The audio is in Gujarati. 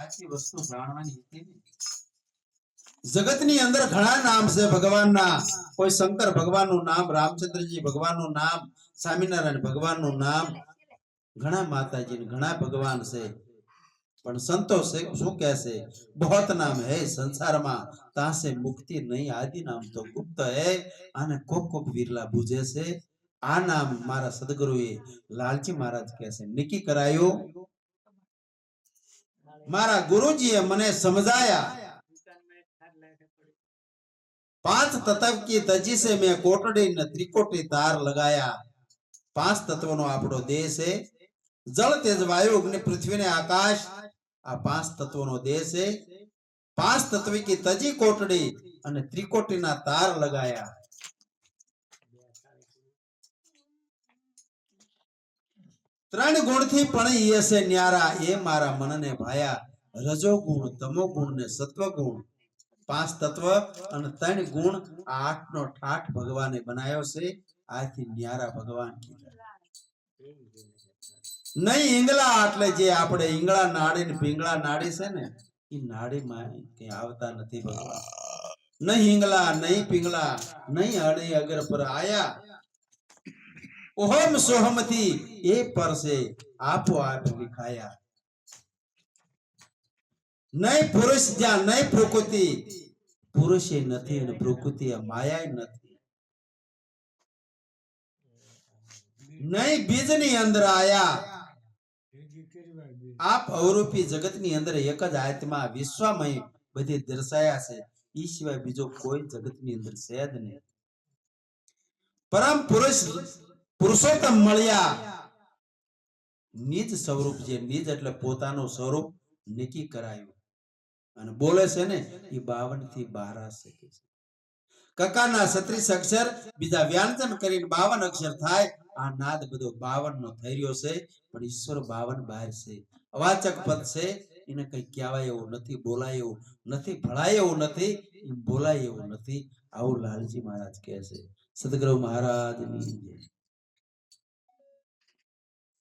સાચી જગતની અંદર ઘણા નામ છે ભગવાનના. કોઈ શંકર ભગવાનનું નામ, રામચંદ્રજી ભગવાનનું નામ, સ્વામિનારાયણ ભગવાનનું નામ. ઘણા માતાજી ઘણા ભગવાન છે. પણ સંતો છે, શું કહે છે? બહોત નામ હે સંસારમાં. તાસે મુક્તિ નહીં, આદિ નામ તો ગુપ્ત હે. અને કોક કોક વિરલા બુજે છે. આ નામ મારા સદગુરુએ લાલજી મહારાજ કહે છે, નિકી કરાયું. મારા ગુરુજીએ મને સમજાયા. પાંચ તત્વ કી તજી સે મેં કોટડી ને ત્રિકોટી તાર લગાયા. પાંચ તત્વનો આપણો દેહ છે. જળ, તેજ, વાયુ, અગ્નિ, પૃથ્વી ને આકાશ આ પાંચ તત્વનો દેહ છે. પાંચ તત્વ કી તજી કોટડી અને ત્રિકોટીના તાર લગાયા. ત્રણ ગુણથી પણ ઈયસે ન્યારા. એ મારા મનને ભાયા. રજો ગુણ, તમો ગુણ ને સત્વ ગુણ. પાંચ તત્વ અને ત્રણ ગુણ આ આઠ નો ઠાઠ ભગવાને બનાવ્યો છે. આથી ન્યારા ભગવાન નહીં ઈંગલા એટલે જે આપણે ઈંગળા નાડી ને પિંગળા નાડી છે ને એ નાડીમાં કઈ આવતા નથી ભગવાન. નહીં ઈંગલા નહીં પિંગળા નહીં અડી અગર પર આયા ઓહમ સોહમથી એ પર છે આપો આપ વિખાયા નહીં પુરુષ જ્યાં નહીં પ્રકૃતિ પુરુષે નથી અને પ્રકૃતિ આ માયા નથી નહીં બીજની અંદર આયા આપ અવરૂપી જગતની અંદર એક જ આત્મા વિશ્વમય બધી દર્શાયા છે ઈ સિવાય બીજો કોઈ જગતની અંદર છે જ નહીં પરમ પુરુષ પુરુષોત્તમ મળ્યા. નિજ સ્વરૂપ જે નિજ એટલે પોતાનું સ્વરૂપ નક્કી કરાયું. અને બોલે છે ને, એ બાવનથી બારા શકે છે. કકાના સત્રીસ અક્ષર, બીજા વ્યાંજન કરીને બાવન અક્ષર થાય. આ નાદ બધો બાવન નો થઈ રહ્યો છે, પણ ઈશ્વર બાવન બહાર છે. અવાચક પદ છે, એને કઈ કહેવાય એવું નથી, બોલાય એવું નથી ભળાય એવું નથી બોલાય એવું નથી. આવું લાલજી મહારાજ કહે છે. સદગુરુ મહારાજની જય.